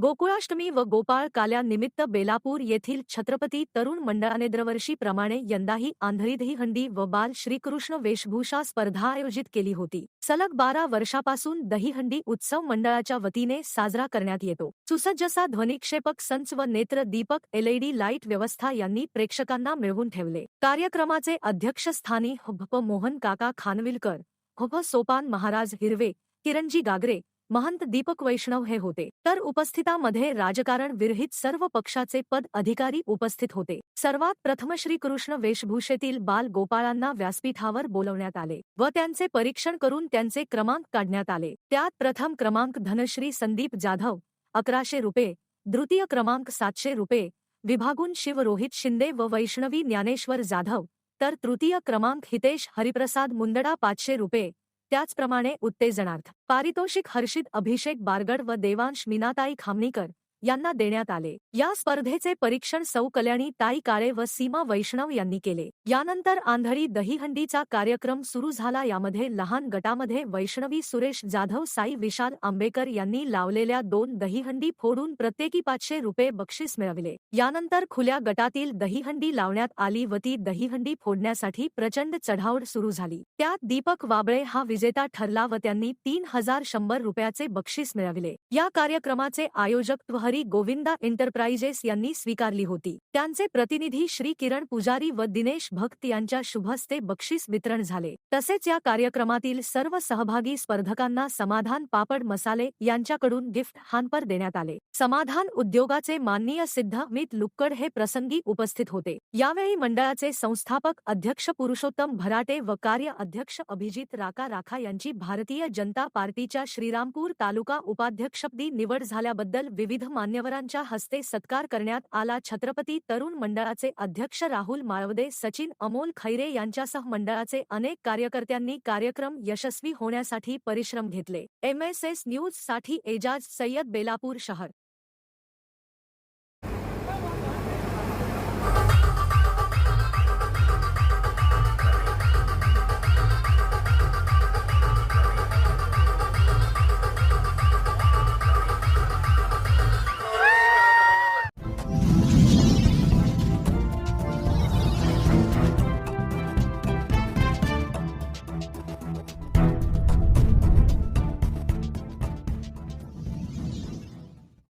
गोकुळाष्टमी व गोपाळ काल्यानिमित्त बेलापूर येथील छत्रपती तरुण मंडळाने दरवर्षीप्रमाणे यंदाही आंधळी दहीहंडी व बाल श्रीकृष्ण वेशभूषा स्पर्धा आयोजित केली होती. सलग बारा वर्षापासून दहीहंडी उत्सव मंडळाच्या वतीने साजरा करण्यात येतो. सुसज्जसा ध्वनिक्षेपक संच व नेत्र दीपक एलईडी लाइट व्यवस्था यांनी प्रेक्षकांना मिळवून ठेवले. कार्यक्रमाचे अध्यक्षस्थानी हभ मोहन काका खानविलकर हभ सोपान महाराज हिरवे किरणजी गागरे महंत दीपक वैष्णव हे होते. तर उपस्थितामध्ये राजकारण विरहित सर्व पक्षाचे पद अधिकारी उपस्थित होते. सर्वात प्रथम श्रीकृष्ण वेशभूषेतील बाल गोपाळांना व्यासपीठावर बोलवण्यात आले व त्यांचे परीक्षण करून त्यांचे क्रमांक काढण्यात आले. त्यात प्रथम क्रमांक धनश्री संदीप जाधव अकराशे रुपये द्वितीय क्रमांक सातशे रुपये विभागून शिव रोहित शिंदे व वैष्णवी ज्ञानेश्वर जाधव तर तृतीय क्रमांक हितेश हरिप्रसाद मुंदडा पाचशे रुपये त्याचप्रमाणे उत्तेजनार्थ पारितोषिक हर्षित अभिषेक बारगड व देवांश मीनाताई खामणीकर यांना देण्यात आले. या स्पर्धेचे परीक्षण सौ कल्याणी ताई काळे व सीमा वैष्णव यांनी केले. यानंतर आंधळी दहीहंडीचा कार्यक्रम सुरू झाला. यामध्ये लहान गटामध्ये वैष्णवी सुरेश जाधव साई विशाल आंबेकर यांनी लावलेल्या दोन दहीहंडी फोडून प्रत्येकी पाचशे रुपये बक्षीस मिळविले. यानंतर खुल्या गटातील दहीहंडी लावण्यात आली व ती दहीहंडी फोडण्यासाठी प्रचंड चढावड सुरू झाली. त्यात दीपक वाबळे हा विजेता ठरला व त्यांनी तीन हजार शंभर रुपयाचे बक्षीस मिळविले. या कार्यक्रमाचे आयोजक त्वहरी पुजारी गोविंदा एंटरप्राइजेस यांनी स्वीकारली होती. त्यांचे प्रतिनिधी श्री किरण पुजारी व दिनेश भक्त यांच्या शुभस्ते बक्षीस वितरण झाले. तसेच या कार्यक्रमातील सर्व सहभागी स्पर्धकांना समाधान पापड मसाले यांच्याकडून गिफ्ट हानपर देण्यात आले. समाधान उद्योगाचे माननीय सिद्ध मित लुक्कड हे प्रसंगी उपस्थित होते. यावेळी मंडळाचे संस्थापक अध्यक्ष पुरुषोत्तम भराटे व कार्य अध्यक्ष अभिजित राका राखा यांची भारतीय जनता पार्टीच्या श्रीरामपूर तालुका उपाध्यक्षपदी निवड झाल्याबद्दल विविध मान्यवरांच्या हस्ते सत्कार करण्यात आला. छत्रपती तरुण मंडळाचे अध्यक्ष राहुल माळवदे सचिन अमोल खैरे यांच्यासह मंडळाचे अनेक कार्यकर्त्यांनी कार्यक्रम यशस्वी होण्यासाठी परिश्रम घेतले. एम एस एस न्यूजसाठी एजाज सय्यद बेलापूर शहर.